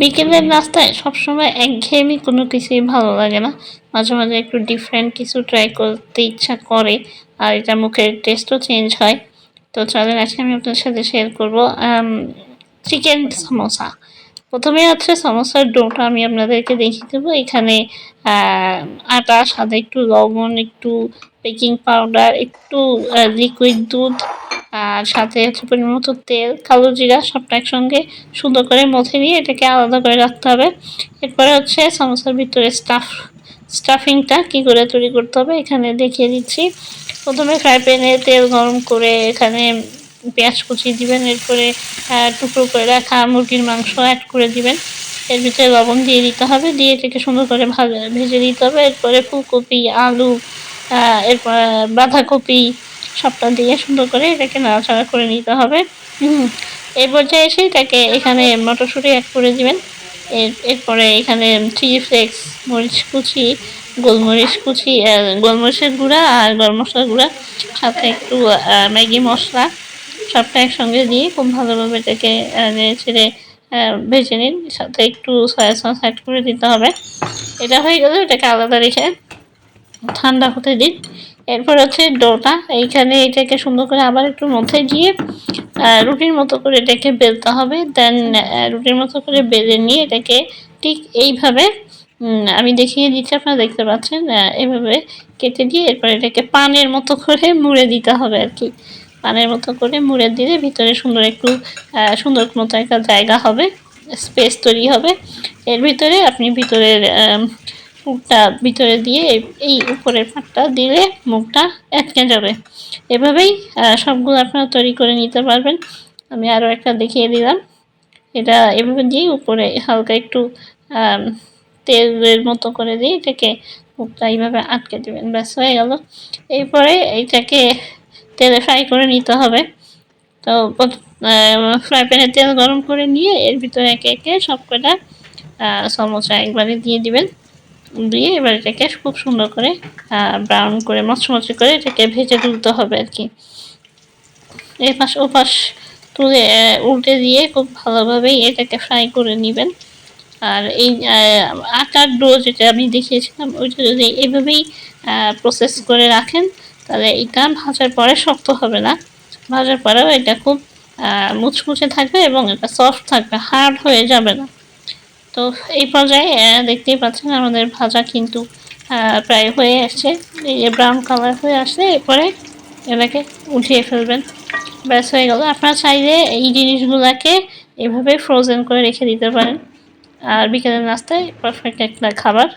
বিকেলের নাস্তায় সবসময় একঘেয়েমি কোনো কিছুই ভালো লাগে না। মাঝে মাঝে একটু ডিফারেন্ট কিছু ট্রাই করতে ইচ্ছা করে আর এটা মুখের টেস্টও চেঞ্জ হয়। তো চলেন, আজকে আমি আপনার সাথে শেয়ার করব চিকেন সমোসা প্রথমে হচ্ছে সমোসার ডোটা আমি আপনাদেরকে দেখিয়ে দেবো। এখানে আটা সাথে একটু লবণ, একটু বেকিং পাউডার একটু লিকুইড দুধ আর সাথে হচ্ছে পরিমাণ মতো তেল, কালো জিরা, সবটা একসঙ্গে সুন্দর করে মথে নিয়ে এটাকে আলাদা করে রাখতে হবে। এরপরে হচ্ছে সমোসার ভিতরে স্টাফ স্টাফিংটা কি করে তৈরি করতে হবে এখানে দেখিয়ে দিচ্ছি। প্রথমে ফ্রাই প্যানে তেল গরম করে এখানে পেঁয়াজ কুচি দিবেন, এরপরে টুকরো করে রাখা মুরগির মাংস অ্যাড করে দিবেন। এর ভিতরে লবণ দিয়ে দিতে হবে, দিয়ে এটাকে সুন্দর করে ভেজে দিতে হবে। এরপরে ফুলকপি, আলু এরপর, বাঁধাকপি সবটা দিয়ে সুন্দর করে এটাকে নাড়াচাড়া করে নিতে হবে। এই পর্যায়ে এসে এটাকে এখানে মটরশুঁটি অ্যাড করে দিবেন। এর, এরপরে এখানে চিলি ফ্লেক্স মরিচ কুচি, গোলমরিচ কুচি গোলমরিচের গুঁড়া আর গরম মশলার গুঁড়া, সাথে একটু ম্যাগি মশলা, সবটা একসঙ্গে দিয়ে খুব ভালোভাবে এটাকে ছেড়ে ভেজে নিন। সাথে একটু সয়া সস অ্যাড করে দিতে হবে। এটা হয়ে গেলে এটাকে আলাদা রেখে ঠান্ডা হতে দিন। এরপর হচ্ছে ডোটা। এইখানে এটাকে সুন্দর করে আবার একটু মধ্যে গিয়ে রুটির মতো করে এটাকে বেলতে হবে। দেন রুটির মতো করে বেলে নিয়ে এটাকে ঠিক এইভাবে আমি দেখিয়ে দিচ্ছি, আপনারা দেখতে পাচ্ছেন এভাবে কেটে দিয়ে এরপর এটাকে পানের মতো করে মুড়ে দিতে হবে আর কি। পানের মতো করে মুড়ে দিলে ভিতরে সুন্দর একটু সুন্দর মতো একটা জায়গা হবে, স্পেস তৈরি হবে। এর ভিতরে আপনি ভিতরের মুখটা ভিতরে দিয়ে এই উপরের পাটটা দিলে মুখটা আটকে যাবে। এভাবেই সবগুলো আপনারা তৈরি করে নিতে পারবেন। আমি আরও একটা দেখিয়ে দিলাম। এটা এভাবে দিয়ে উপরে হালকা একটু তেলের মতো করে দিয়ে এটাকে মুখটা এইভাবে আটকে দেবেন। ব্যাস, হয়ে গেল। এরপরে এইটাকে তেলে ফ্রাই করে নিতে হবে। তো ফ্রাই প্যানে তেল গরম করে নিয়ে এর ভিতরে একে একে সব কটা একবারে দিয়ে দিবেন। দিয়ে এবার এটাকে খুব সুন্দর করে ব্রাউন করে, মচমচে করে এটাকে ভেজে তুলতে হবে আর কি। এ পাশ ও পাশ তুলে উল্টে দিয়ে খুব ভালোভাবেই এটাকে ফ্রাই করে নেবেন। আর এই আটার ডো যেটা আমি দেখিয়েছিলাম, ওইটা যদি এভাবেই প্রসেস করে রাখেন, তাহলে এটা ভাজার পরে শক্ত হবে না। ভাজার পরেও এটা খুব মুচমুচে থাকবে এবং এটা সফট থাকবে হার্ড হয়ে যাবে না। তো এই পর্যায়ে দেখতেই পাচ্ছেন আমাদের ভাজা কিন্তু প্রায় হয়ে আসছে। এই যে ব্রাউন কালার হয়ে আসলে এরপরে এটাকে উঠিয়ে ফেলবেন। ব্যাস, হয়ে গেল। আপনারা চাইলে এই জিনিসগুলোকে এভাবে ফ্রোজেন করে রেখে দিতে পারেন। আর বিকেলের নাস্তায় পারফেক্ট একটা খাবার।